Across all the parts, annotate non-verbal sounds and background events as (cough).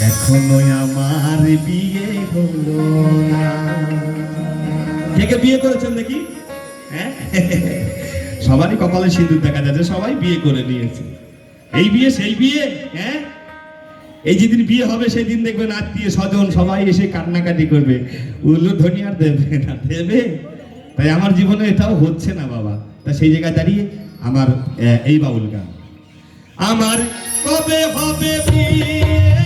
এখনও আমার বিয়ে হলো না। কে কে বিয়ে করেছেন দেখি? হ্যাঁ? সবারই কপালে সিঁদুর দেখা যাচ্ছে সবাই বিয়ে করে নিয়েছে। এই বিয়ে, সেই বিয়ে হ্যাঁ? এই যেদিন বিয়ে হবে সেই দিন দেখবেন আত্মীয় স্বজন সবাই এসে কান্নাকাটি করবে। উল্লু ধনী আর দেবে না, দেবে? তাই আমার জীবনে এটাও হচ্ছে না বাবা। তা সেই জায়গায় দাঁড়িয়ে আমার এই বাউল গান। আমার কবে হবে বিয়ে?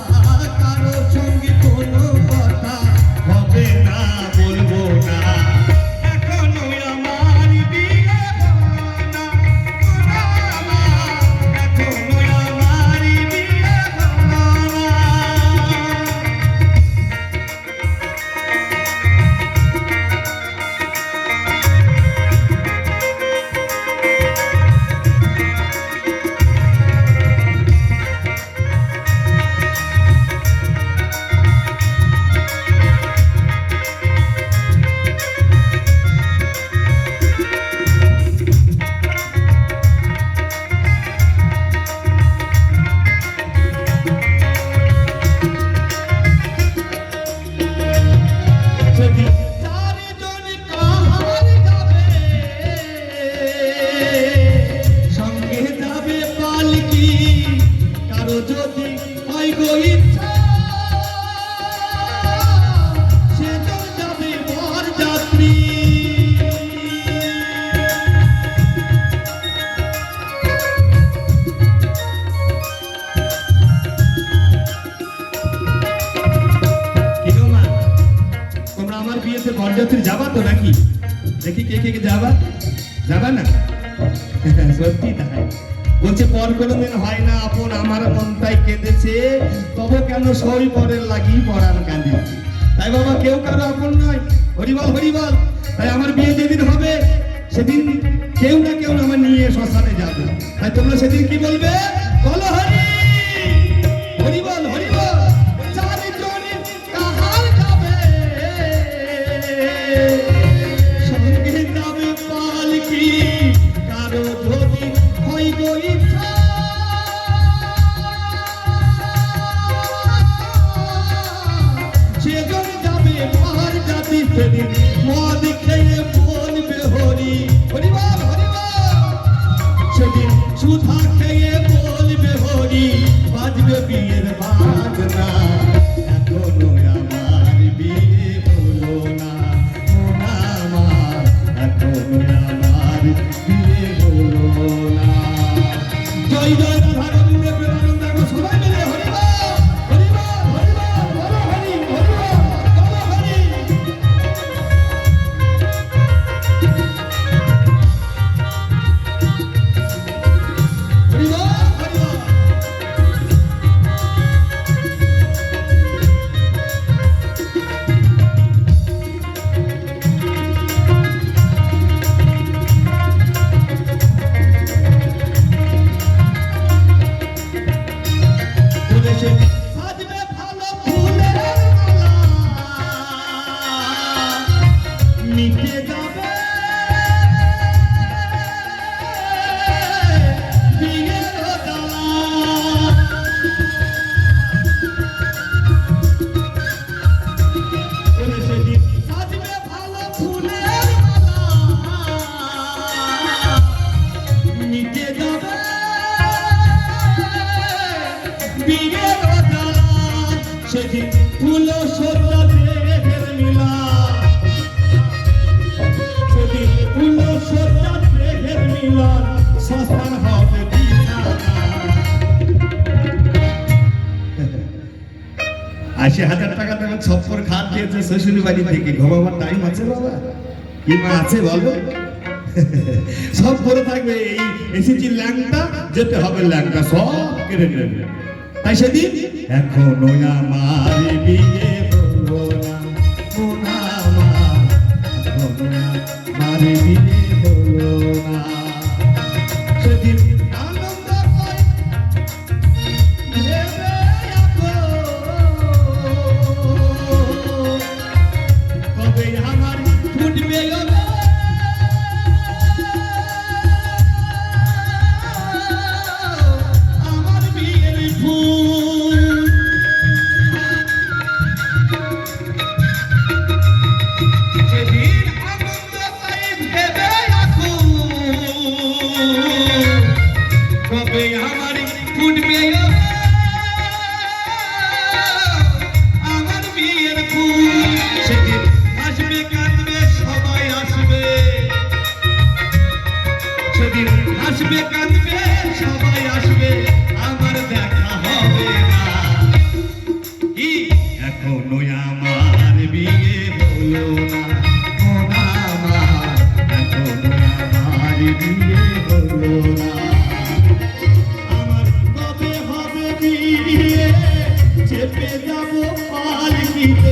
বিয়েতে বরযাত্রী যাবা তো নাকি? দেখি কে কে যাবা। যাবা না? (laughs) সত্যি তাই। বলছে, পর কোনোদিন হয় না আপন, আমার মনটাই কেঁদেছে। তবে কেন সই পরের লাগি পরাণ কাঁদিছে? তাই বাবা, কেউ কারও আপন নয়। হরিবল হরিবল তাই আমার বিয়ে যেদিন হবে, সেদিন কেউ না কেউ আমার নিয়ে শ্মশানে যাবে। তাই তোমরা সেদিন কি বলবে? বলো হরি! সুধা খেয়ে বলবে হরি, বাজবে বিয়ের বাজনা। এখনও আমার না। আমার এখনও আমার না। জয় বিয়ের জ্বালা সেদিন ফুলো সজ্জা আশি হাজার টাকা দেবেন ছপ্পর খাট খেয়েছে শ্বশুর বাড়ি থেকে। ঘুমাবার টাইম আছে বাবা। কি আছে বলো? সব পরে থাকবে এই এসেছি ল্যাংটা, যেতে হবে ল্যাংটা, সব কেড়ে নেবে। তাই সেদিন এখনও আমার বিয়ে আমার বিয়ে ফুটবে আমার ফুটবে আমার বিয়ের ফুল সেদিন আসবে কাঁদবে সবাই আসবে। সেদিন আসবে কাঁদবে You.